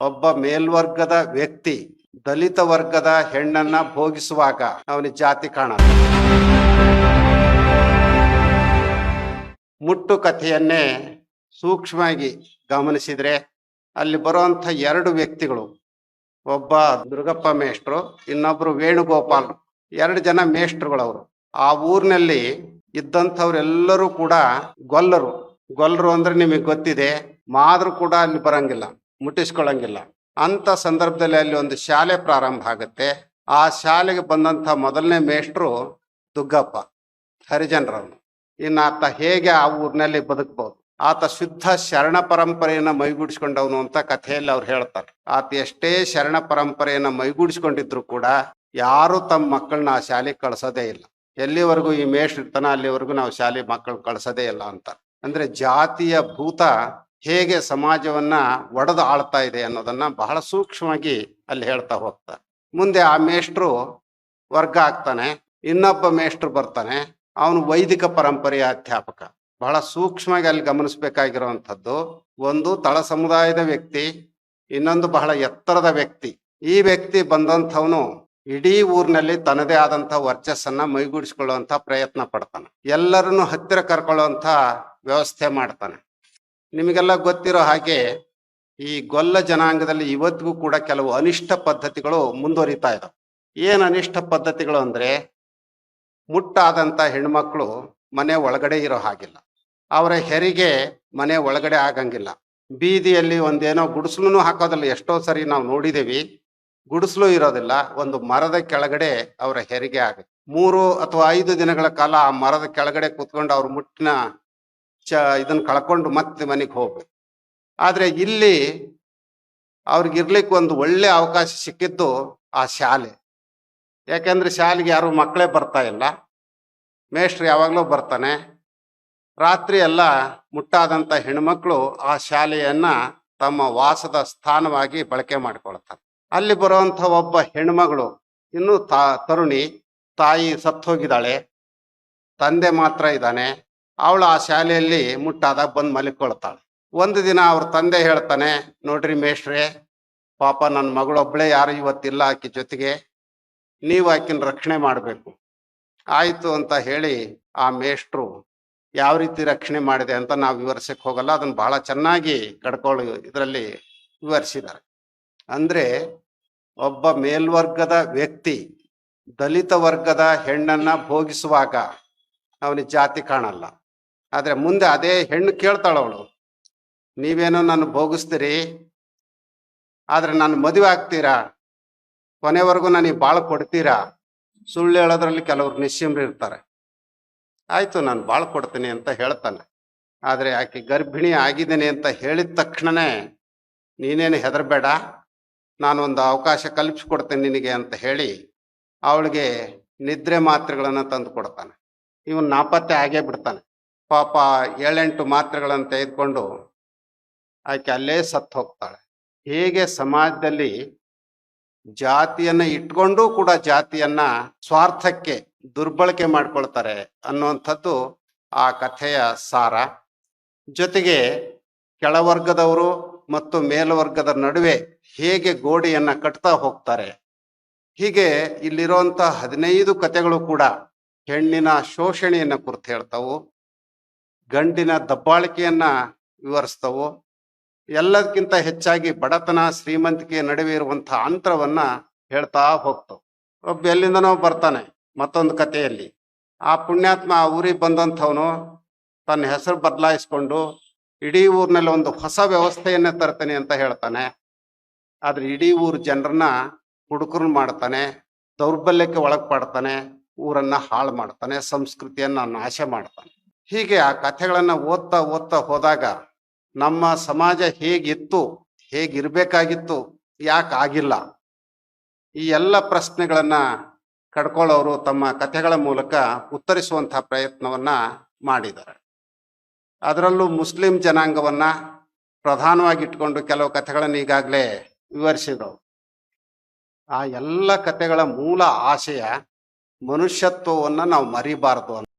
ಒಬ್ಬ ಮೇಲ್ವರ್ಗದ ವ್ಯಕ್ತಿ ದಲಿತ ವರ್ಗದ ಹೆಣ್ಣನ್ನ ಭೋಗಿಸುವಾಗ ಅವನ ಜಾತಿ ಕಾಣ ಮುಟ್ಟು ಕಥೆಯನ್ನೇ ಸೂಕ್ಷ್ಮವಾಗಿ ಗಮನಿಸಿದ್ರೆ ಅಲ್ಲಿ ಬರುವಂತ ಎರಡು ವ್ಯಕ್ತಿಗಳು, ಒಬ್ಬ ದುರ್ಗಪ್ಪ ಮೇಷ್ಟ್ರು, ಇನ್ನೊಬ್ರು ವೇಣುಗೋಪಾಲ್. ಎರಡು ಜನ ಮೇಷ್ಟ್ರುಗಳವರು. ಆ ಊರಿನಲ್ಲಿ ಇದ್ದಂಥವ್ರೆಲ್ಲರೂ ಕೂಡ ಗೊಲ್ಲರು. ಗೊಲ್ಲರು ಅಂದ್ರೆ ನಿಮಗೆ ಗೊತ್ತಿದೆ, ಮಾದ್ರು ಕೂಡ ಅಲ್ಲಿ ಬರಂಗಿಲ್ಲ. ಮುಟ್ಟಿಸ್ಕೊಳಂಗಿಲ್ಲ ಅಂತ ಸಂದರ್ಭದಲ್ಲಿ ಅಲ್ಲಿ ಒಂದು ಶಾಲೆ ಪ್ರಾರಂಭ ಆಗುತ್ತೆ. ಆ ಶಾಲೆಗೆ ಬಂದಂತ ಮೊದಲನೇ ಮೇಷ್ಟ್ರು ದುಗ್ಗಪ್ಪ ಹರಿಜನರವನು ಇನ್ನು ಆತ ಹೇಗೆ ಆ ಊರಿನಲ್ಲಿ ಬದುಕಬಹುದು ಆತ ಶುದ್ಧ ಶರಣ ಪರಂಪರೆಯನ್ನ ಮೈಗೂಡಿಸ್ಕೊಂಡವನು ಅಂತ ಕಥೆಯಲ್ಲಿ ಅವ್ರು ಹೇಳ್ತಾರೆ. ಆತ ಎಷ್ಟೇ ಶರಣ ಪರಂಪರೆಯನ್ನ ಮೈಗೂಡಿಸ್ಕೊಂಡಿದ್ರು ಕೂಡ ಯಾರು ತಮ್ಮ ಮಕ್ಕಳನ್ನ ಆ ಶಾಲೆಗೆ ಕಳ್ಸೋದೇ ಇಲ್ಲ. ಎಲ್ಲಿವರೆಗೂ ಈ ಮೇಷ್ ಇರ್ತಾನ ಅಲ್ಲಿವರೆಗೂ ನಾವು ಶಾಲೆ ಮಕ್ಕಳು ಕಳ್ಸೋದೇ ಇಲ್ಲ ಅಂತ. ಅಂದ್ರೆ ಜಾತಿಯ ಭೂತ ಹೇಗೆ ಸಮಾಜವನ್ನ ಒಡೆದು ಆಳ್ತಾ ಇದೆ ಅನ್ನೋದನ್ನ ಬಹಳ ಸೂಕ್ಷ್ಮವಾಗಿ ಅಲ್ಲಿ ಹೇಳ್ತಾ ಹೋಗ್ತಾರೆ ಮುಂದೆ ಆ ಮೇಷ್ಟ್ರು ವರ್ಗ ಆಗ್ತಾನೆ, ಇನ್ನೊಬ್ಬ ಮೇಷ್ಟ್ರು ಬರ್ತಾನೆ, ಅವನು ವೈದಿಕ ಪರಂಪರೆಯ ಅಧ್ಯಾಪಕ. ಬಹಳ ಸೂಕ್ಷ್ಮವಾಗಿ ಅಲ್ಲಿ ಗಮನಿಸಬೇಕಾಗಿರುವಂಥದ್ದು, ಒಂದು ತಳ ಸಮುದಾಯದ ವ್ಯಕ್ತಿ, ಇನ್ನೊಂದು ಬಹಳ ಎತ್ತರದ ವ್ಯಕ್ತಿ. ಈ ವ್ಯಕ್ತಿ ಬಂದಂಥವನು ಇಡೀ ಊರಿನಲ್ಲಿ ತನ್ನದೇ ಆದಂತ ವರ್ಚಸ್ಸನ್ನ ಮೈಗೂಡಿಸ್ಕೊಳ್ಳುವಂತ ಪ್ರಯತ್ನ ಪಡ್ತಾನೆ. ಎಲ್ಲರನ್ನು ಹತ್ತಿರ ಕರ್ಕೊಳ್ಳುವಂತ ವ್ಯವಸ್ಥೆ ಮಾಡ್ತಾನೆ. ನಿಮಗೆಲ್ಲ ಗೊತ್ತಿರೋ ಹಾಗೆ ಈ ಗೊಲ್ಲ ಜನಾಂಗದಲ್ಲಿ ಇವತ್ತಿಗೂ ಕೂಡ ಕೆಲವು ಅನಿಷ್ಟ ಪದ್ಧತಿಗಳು ಮುಂದುವರಿತಾ ಇದಾವೆ. ಏನ್ ಅನಿಷ್ಟ ಪದ್ಧತಿಗಳು ಅಂದ್ರೆ ಮುಟ್ಟಾದಂಥ ಹೆಣ್ಮಕ್ಳು ಮನೆ ಒಳಗಡೆ ಇರೋ ಹಾಗಿಲ್ಲ. ಅವರ ಹೆರಿಗೆ ಮನೆ ಒಳಗಡೆ ಆಗಂಗಿಲ್ಲ. ಬೀದಿಯಲ್ಲಿ ಒಂದೇನೋ ಗುಡಿಸ್ಲು ಹಾಕೋದಿಲ್ಲ. ಎಷ್ಟೋ ಸರಿ ನಾವು ನೋಡಿದೇವಿ. ಗುಡಿಸ್ಲು ಇರೋದಿಲ್ಲ. ಒಂದು ಮರದ ಕೆಳಗಡೆ ಅವರ ಹೆರಿಗೆ ಆಗುತ್ತೆ. ಮೂರು ಅಥವಾ ಐದು ದಿನಗಳ ಕಾಲ ಆ ಮರದ ಕೆಳಗಡೆ ಕೂತ್ಕೊಂಡು ಅವ್ರ ಮುಟ್ಟಿನ ಚ, ಇದನ್ನ ಕಳ್ಕೊಂಡು ಮತ್ತೆ ಮನೆಗೆ ಹೋಗ್ಬೇಕು. ಆದರೆ ಇಲ್ಲಿ ಅವ್ರಿಗಿರ್ಲಿಕ್ಕೆ ಒಂದು ಒಳ್ಳೆ ಅವಕಾಶ ಸಿಕ್ಕಿದ್ದು ಆ ಶಾಲೆ. ಯಾಕೆಂದ್ರೆ ಶಾಲೆಗೆ ಯಾರು ಮಕ್ಕಳೇ ಬರ್ತಾ ಇಲ್ಲ. ಮೇಷ್ಟ್ರು ಯಾವಾಗಲೂ ಬರ್ತಾನೆ. ರಾತ್ರಿ ಎಲ್ಲ ಮುಟ್ಟಾದಂಥ ಹೆಣ್ಮಕ್ಳು ಆ ಶಾಲೆಯನ್ನ ತಮ್ಮ ವಾಸದ ಸ್ಥಾನವಾಗಿ ಬಳಕೆ ಮಾಡ್ಕೊಳ್ತಾರೆ. ಅಲ್ಲಿ ಬರುವಂಥ ಒಬ್ಬ ಹೆಣ್ಮಗಳು, ಇನ್ನು ತಾ, ತರುಣಿ, ತಾಯಿ ಸತ್ತೋಗಿದ್ದಾಳೆ. ತಂದೆ ಮಾತ್ರ ಇದ್ದಾನೆ. ಅವಳು ಆ ಶಾಲೆಯಲ್ಲಿ ಮುಟ್ಟಾದಾಗ ಬಂದು ಮಲಿಕೊಳ್ತಾಳೆ. ಒಂದು ದಿನ ಅವ್ರ ತಂದೆ ಹೇಳ್ತಾನೆ, ನೋಡ್ರಿ ಮೇಷ್ಟ್ರೆ, ಪಾಪ ನನ್ನ ಮಗಳೊಬ್ಬಳೇ ಯಾರು ಇವತ್ತಿಲ್ಲ ಆಕೆ ಜೊತೆಗೆ, ನೀವು ಆಕಿನ ರಕ್ಷಣೆ ಮಾಡಬೇಕು. ಆಯಿತು ಅಂತ ಹೇಳಿ ಆ ಮೇಷ್ಟ್ರು, ಯಾವ ರೀತಿ ರಕ್ಷಣೆ ಮಾಡಿದೆ ಅಂತ ನಾವು ವಿವರಿಸಕ್ಕೆ ಹೋಗಲ್ಲ ಅದನ್ನು ಬಹಳ ಚೆನ್ನಾಗಿ ಕಡ್ಕೊಳ್ಳಿ ಇದರಲ್ಲಿ ವಿವರಿಸಿದ್ದಾರೆ ಅಂದರೆ ಒಬ್ಬ ಮೇಲ್ವರ್ಗದ ವ್ಯಕ್ತಿ, ದಲಿತ ವರ್ಗದ ಹೆಣ್ಣನ್ನು ಭೋಗಿಸುವಾಗ, ಅವನಿಗೆ ಜಾತಿ ಕಾಣಲ್ಲ. ಆದ್ರೆ ಮುಂದೆ ಅದೇ ಹೆಣ್ಣು ಕೇಳ್ತಾಳವಳು. ನೀವೇನೋ ನಾನು ಭೋಗಿಸ್ತೀರಿ? ಆದ್ರೆ ನಾನು ಮದುವೆ ಆಗ್ತೀರಾ? ಕೊನೆವರೆಗೂ ನನಗೆ ಭಾಳ ಕೊಡ್ತೀರಾ? ಸುಳ್ಳು ಹೇಳೋದ್ರಲ್ಲಿ ಕೆಲವರು ನಿಶ್ಚಿಮ್ರು ಇರ್ತಾರೆ. ಆಯ್ತು, ನಾನು ಭಾಳ ಕೊಡ್ತೀನಿ ಅಂತ ಹೇಳ್ತಾನೆ. ಆದರೆ ಆಕೆ ಗರ್ಭಿಣಿ ಆಗಿದ್ದೇನೆ ಅಂತ ಹೇಳಿದ ತಕ್ಷಣನೇ ನೀನೇನು ಹೆದರ್ಬೇಡ. ನಾನೊಂದು ಅವಕಾಶ ಕಲ್ಪಿಸ್ಕೊಡ್ತೇನೆ ನಿನಗೆ ಅಂತ ಹೇಳಿ ಅವಳಿಗೆ ನಿದ್ರೆ ಮಾತ್ರೆಗಳನ್ನು ತಂದು ಕೊಡ್ತಾನೆ. ಇವನ್ ನಾಪತ್ತೆ ಆಗೇ ಬಿಡ್ತಾನೆ. ಪಾಪ ಏಳೆಂಟು ಮಾತ್ರೆಗಳನ್ನು ತೆಗೆದುಕೊಂಡು ಆಕೆ ಅಲ್ಲೇ ಸತ್ತು ಹೋಗ್ತಾಳೆ. ಹೇಗೆ ಸಮಾಜದಲ್ಲಿ ಜಾತಿಯನ್ನ ಇಟ್ಕೊಂಡೂ ಕೂಡ ಜಾತಿಯನ್ನ ಸ್ವಾರ್ಥಕ್ಕೆ ದುರ್ಬಳಕೆ ಮಾಡ್ಕೊಳ್ತಾರೆ ಅನ್ನುವಂಥದ್ದು ಆ ಕಥೆಯ ಸಾರ. ಜೊತೆಗೆ ಕೆಳವರ್ಗದವರು ಮತ್ತು ಮೇಲ್ವರ್ಗದ ನಡುವೆ ಹೇಗೆ ಗೋಡೆಯನ್ನ ಕಟ್ತಾ ಹೋಗ್ತಾರೆ. ಹೀಗೆ ಇಲ್ಲಿರುವಂಥ ಹದಿನೈದು ಕಥೆಗಳು ಕೂಡ ಹೆಣ್ಣಿನ ಶೋಷಣೆಯನ್ನ ಕುರಿತು ಹೇಳ್ತಾವು. ಗಂಡಿನ ದಬ್ಬಾಳಿಕೆಯನ್ನ ವಿವರಿಸ್ತವು ಎಲ್ಲದಕ್ಕಿಂತ ಹೆಚ್ಚಾಗಿ ಬಡತನ, ಶ್ರೀಮಂತಿಕೆ ನಡುವೆ ಇರುವಂತಹ ಅಂತರವನ್ನ ಹೇಳ್ತಾ ಹೋಗ್ತವು ಒಬ್ಬ ಎಲ್ಲಿಂದನೋ ಬರ್ತಾನೆ ಮತ್ತೊಂದು ಕಥೆಯಲ್ಲಿ. ಆ ಪುಣ್ಯಾತ್ಮ ಆ ಊರಿಗೆ ಬಂದಂಥವನು ತನ್ನ ಹೆಸರು ಬದಲಾಯಿಸ್ಕೊಂಡು ಇಡೀ ಊರಿನಲ್ಲಿ ಒಂದು ಹೊಸ ವ್ಯವಸ್ಥೆಯನ್ನೇ ತರ್ತಾನೆ ಅಂತ ಹೇಳ್ತಾನೆ. ಆದ್ರೆ ಇಡೀ ಊರ ಜನರನ್ನ ಹುಡುಕರು ಮಾಡ್ತಾನೆ, ದೌರ್ಬಲ್ಯಕ್ಕೆ ಒಳಗ್ಪಾಡ್ತಾನೆ, ಊರನ್ನ ಹಾಳು ಮಾಡ್ತಾನೆ, ಸಂಸ್ಕೃತಿಯನ್ನ ನಾಶ ಮಾಡ್ತಾನೆ. ಹೀಗೆ ಆ ಕಥೆಗಳನ್ನ ಓದ್ತಾ ಓದ್ತಾ ಹೋದಾಗ ನಮ್ಮ ಸಮಾಜ ಹೇಗಿತ್ತು, ಹೇಗಿರ್ಬೇಕಾಗಿತ್ತು, ಯಾಕೆ ಆಗಿಲ್ಲ? ಈ ಎಲ್ಲ ಪ್ರಶ್ನೆಗಳನ್ನ ಕಡ್ಕೊಳ್ಳೋರು ತಮ್ಮ ಕಥೆಗಳ ಮೂಲಕ ಉತ್ತರಿಸುವಂತಹ ಪ್ರಯತ್ನವನ್ನ ಮಾಡಿದ್ದಾರೆ. ಅದರಲ್ಲೂ ಮುಸ್ಲಿಂ ಜನಾಂಗವನ್ನ ಪ್ರಧಾನವಾಗಿ ಇಟ್ಕೊಂಡು ಕೆಲವು ಕಥೆಗಳನ್ನು ಈಗಾಗಲೇ ವಿವರಿಸಿದರು ಆ ಎಲ್ಲ ಕಥೆಗಳ ಮೂಲ ಆಶಯ ಮನುಷ್ಯತ್ವವನ್ನ ನಾವು ಮರಿಬಾರದು ಅಂತ.